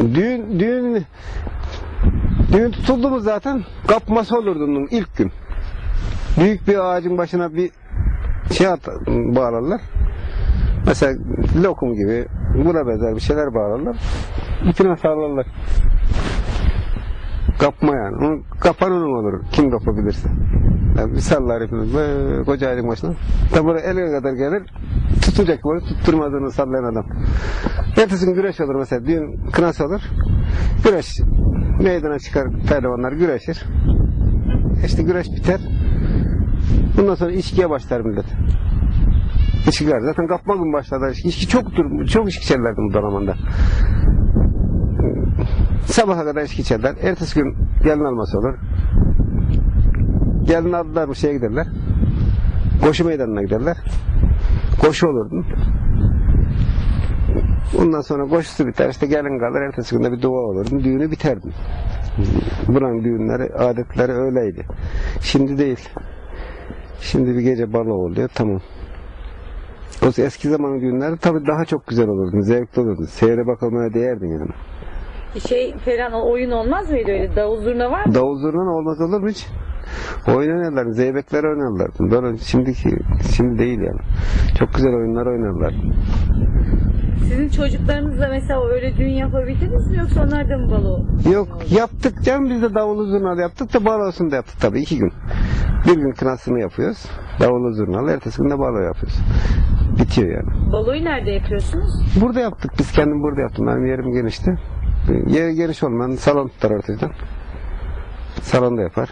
Düğün, düğün, düğün tutuldu mu zaten kapması olurdu onun ilk gün. Büyük bir ağacın başına bir şey at, bağlarlar. Mesela lokum gibi buna benzer bir şeyler bağlarlar. İpine sarlarlar. Kapma yani. Onun, kapan onun olur. Kim kapabilirse. Yani bir sallar ipini böyle koca ağacın başına. Tabi böyle eline kadar gelir. Tutacak böyle tutturmadığını sallayan adam. Ertesi gün güreş olur mesela. Düğün kınası olur. Güreş meydana çıkar pehlivanlar güreşir. İşte güreş biter. Bundan sonra içkiye başlar millet. İçkiler. Zaten kapma gün başladı. İçki çoktur. Çok içki içerlerdi bu zamanda. Sabaha kadar içki içerler. Ertesi gün gelin alması olur. Gelin aldılar mı şeye giderler. Koşu meydanına giderler. Koşu olurdu. Ondan sonra koşusu biter. işte gelin kalır. Ertesi günde bir dua olurdu. Düğünü biterdi. Buranın düğünleri, adetleri öyleydi. Şimdi değil. Şimdi bir gece balo oluyor. Tamam. O eski zamanın düğünleri tabii daha çok güzel olurdu. Zevkli olurdu. Seyre bakılmaya değerdi yani. Şey falan o oyun olmaz mıydı öyle? Davul zurna var mı? Davul zurna olmaz olur mu hiç? Oyun oynarlar, zeybekler oynarlar. Böyle şimdiki, şimdi değil yani. Çok güzel oyunlar oynarlar. Sizin çocuklarınızla mesela öyle düğün yapabildiniz mi yoksa onlar da mı balo? Yok yaptık canım biz de davulu zurnalı yaptık da balosunu da yaptık tabii iki gün. Bir gün kınasını yapıyoruz. Davulu zurnalı, ertesi gün de balo yapıyoruz. Bitiyor yani. Baloyu nerede yapıyorsunuz? Burada yaptık biz kendim burada yaptım. Benim yerim genişti. Yeri geniş olmayan salon tutar ortadan. Salonda yapar.